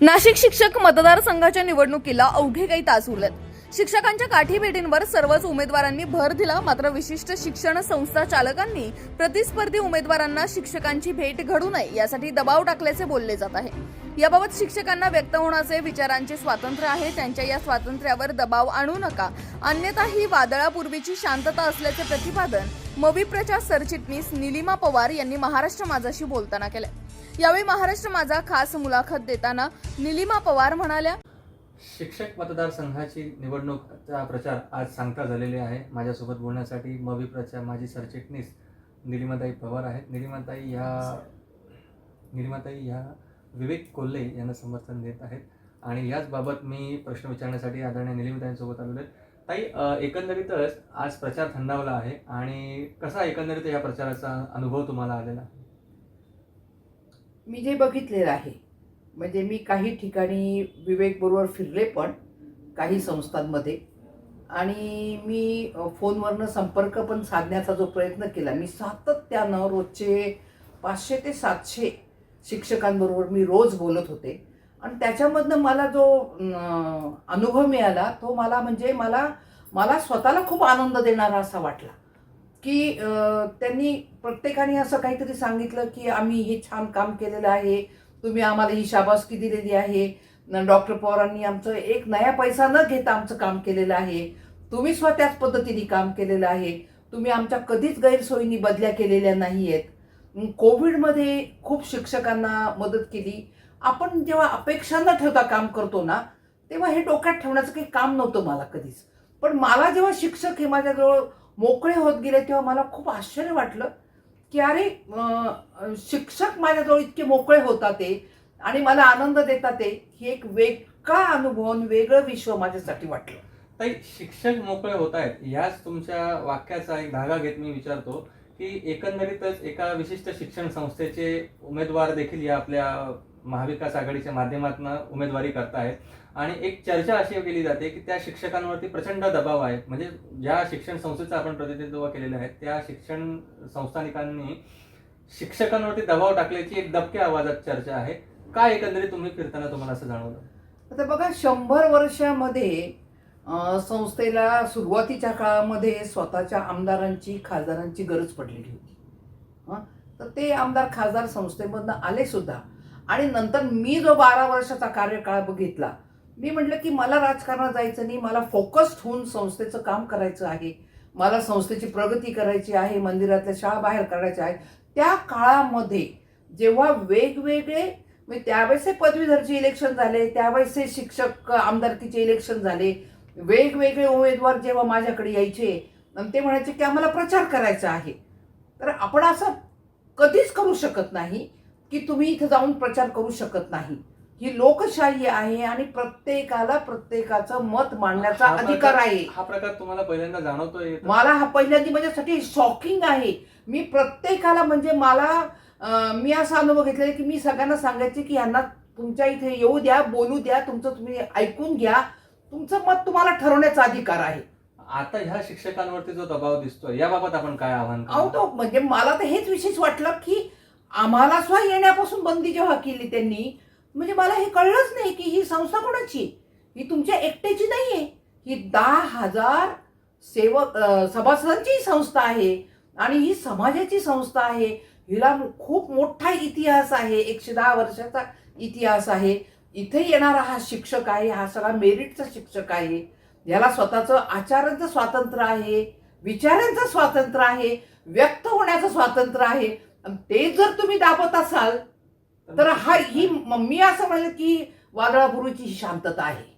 नाशिक शिक्षक मतदारसंघाच्या निवडणुकीला अवघे काही तास उरलेत. शिक्षकांच्या काठीभेटींवर सर्वच उमेदवारांनी भर दिला मात्र विशिष्ट शिक्षण संस्था चालकांनी प्रतिस्पर्धी उमेदवारांना शिक्षकांची भेट घडू नये यासाठी दबाव टाकल्याचे बोलले जात आहे. याबाबत शिक्षकांना व्यक्त होण्याचे विचारांचे स्वातंत्र्य आहे. त्यांच्या या स्वातंत्र्यावर दबाव आणू नका. अन्यथा ही वादळापूर्वीची शांतता असल्याचे प्रतिपादन मविप्रच्या सरचिटणीस निलिमा पवार यांनी महाराष्ट्र माझाशी बोलताना केलं यावेळी महाराष्ट्र माझा खास मुलाखत देताना निलिमा पवार म्हणाल्या शिक्षक मतदारसंघाची निवडणूकचा प्रचार आज सांगता झालेले आहे. माझ्यासोबत बोलण्यासाठी मविप्रच्या माजी सरचिटणीस निलिमाताई पवार आहेत. निलिमाताई ह्या निलिमाताई ह्या विवेक कोल्हे यांना समर्थन देत आहेत. आणि याचबाबत मी प्रश्न विचारण्यासाठी आदरणीय निलिमाताईंसोबत आलेलो आहे. ताई एकंदरीतच आज प्रचार थंडावला आहे आणि कसा एकंदरीत या प्रचाराचा अनुभव तुम्हाला आलेला? मी जे बघितलेलं आहे म्हणजे मी काही ठिकाणी विवेकबरोबर फिरले पण काही संस्थांमध्ये आणि मी फोनवरनं संपर्क पण साधण्याचा जो प्रयत्न केला मी सातत्यानं रोजचे पाचशे ते सातशे शिक्षकांबरोबर मी रोज बोलत होते. आणि त्याच्यामधनं मला जो अनुभव मिळाला तो मला म्हणजे मला मला स्वतःला खूप आनंद देणारा असा वाटला. की त्यांनी प्रत्येकाने असं काहीतरी सांगितलं की आम्ही हे छान काम केलेलं आहे तुम्ही आम्हाला ही शाबासकी दिलेली आहे. डॉक्टर पवारांनी आमचं एक नया पैसा न घेता आमचं काम केलेलं आहे. तुम्ही स्वतःच पद्धतीने काम केलेलं आहे. तुम्ही आमच्या कधीच गैरसोयीनी बदल्या केलेल्या नाही आहेत कोविडमध्ये खूप शिक्षकांना मदत केली. आपण जेव्हा अपेक्षा न ठेवता काम करतो ना तेव्हा हे डोक्यात ठेवण्याचं काही काम नव्हतं मला कधीच. पण मला जेव्हा शिक्षक हे माझ्याजवळ मोकळे होत गेले तेव्हा मला खूप आश्चर्य वाटलं की अरे शिक्षक माझ्याजवळ इतके मोकळे होतात ते आणि मला आनंद देतात ते ही एक वेगळा अनुभव आणि वेगळं विश्व माझ्यासाठी वाटलं. ताई शिक्षक मोकळे होत आहेत. याच तुमच्या वाक्याचा एक धागा घेत मी विचारतो की एकंदरीतच एका विशिष्ट शिक्षण संस्थेचे उमेदवार देखील या आपल्या महाविकास आघाडीच्या माध्यमातून उमेदवारी करतायत. आणि एक चर्चा अशी केली जाते की त्या शिक्षकांवरती प्रचंड दबाव आहे. म्हणजे ज्या शिक्षण संस्थेचं आपण प्रतिनिधित्व केलेलं आहे त्या शिक्षण संस्थानिकांनी शिक्षकांवरती दबाव टाकल्याची एक दबक्या आवाजात चर्चा आहे. काय एकंदरीत तुम्ही फिरताना तुम्हाला असं जाणवलं? आता बघा शंभर वर्षामध्ये संस्थेला सुरुवातीच्या काळामध्ये स्वतःच्या आमदारांची खासदारांची गरज पडलेली होती. तर ते आमदार खासदार संस्थेमधनं आले सुद्धा आणि नंतर मी जो बारा वर्षाचा कार्यकाळ बघितला मी म्हटलं की मला राजकारणात जायचं नाही मला फोकस्ड होऊन संस्थेचं काम करायचं आहे मला संस्थेची प्रगती करायची आहे मंदिरातल्या शाळा बाहेर काढायच्या आहेत. त्या काळामध्ये जेव्हा वेगवेगळे म्हणजे त्यावेळेस हे पदवीधरचे इलेक्शन झाले त्यावेळेसचे शिक्षक आमदारकीचे इलेक्शन झाले वेगवेगळे उमेदवार जेव्हा माझ्याकडे यायचे आणि ते म्हणायचे की आम्हाला प्रचार करायचा आहे. तर आपण असं कधीच करू शकत नाही. की तुम्ही इथं जाऊन प्रचार करू शकत नाही. ही लोकशाही आहे आणि प्रत्येकाला प्रत्येकाचं मत मांडण्याचा अधिकार आहे. हा प्रकार तुम्हाला पहिल्यांदा जाणवतोय मला हा पहिल्यांदा माझ्यासाठी शॉकिंग आहे. मी प्रत्येकाला म्हणजे मला मी असा अनुभव घेतलेला की मी सगळ्यांना सांगायचे की यांना तुमच्या इथे येऊ द्या बोलू द्या तुमचं तुम्ही ऐकून घ्या. तुमचं मत तुम्हाला ठरवण्याचा अधिकार आहे. आता ह्या शिक्षकांवरती जो दबाव दिसतोय याबाबत आपण काय आव्हान अहो? तो म्हणजे मला तर हेच विशेष वाटलं की आम्हाला सुद्धा येण्यापासून बंदी जेव्हा केली त्यांनी म्हणजे मला हे कळलंच नाही की ही संस्था कोणाची ही तुमच्या एकट्याची नाही आहे. ही दहा हजार सेवक सभासदांची संस्था आहे आणि ही समाजाची संस्था आहे. हिला खूप मोठा इतिहास आहे एकशे दहा वर्षाचा इतिहास आहे. इथे येणारा हा शिक्षक आहे हा सगळा मेरिटचा शिक्षक आहे. याला स्वतःचं आचारांचं स्वातंत्र्य आहे विचारांचं स्वातंत्र्य आहे व्यक्त होण्याचं स्वातंत्र्य आहे. आणि ते जर तुम्ही दाबत असाल तर हा ही मम्मी मी असं म्हणेल की वादळापूर्वीची ही शांतता आहे.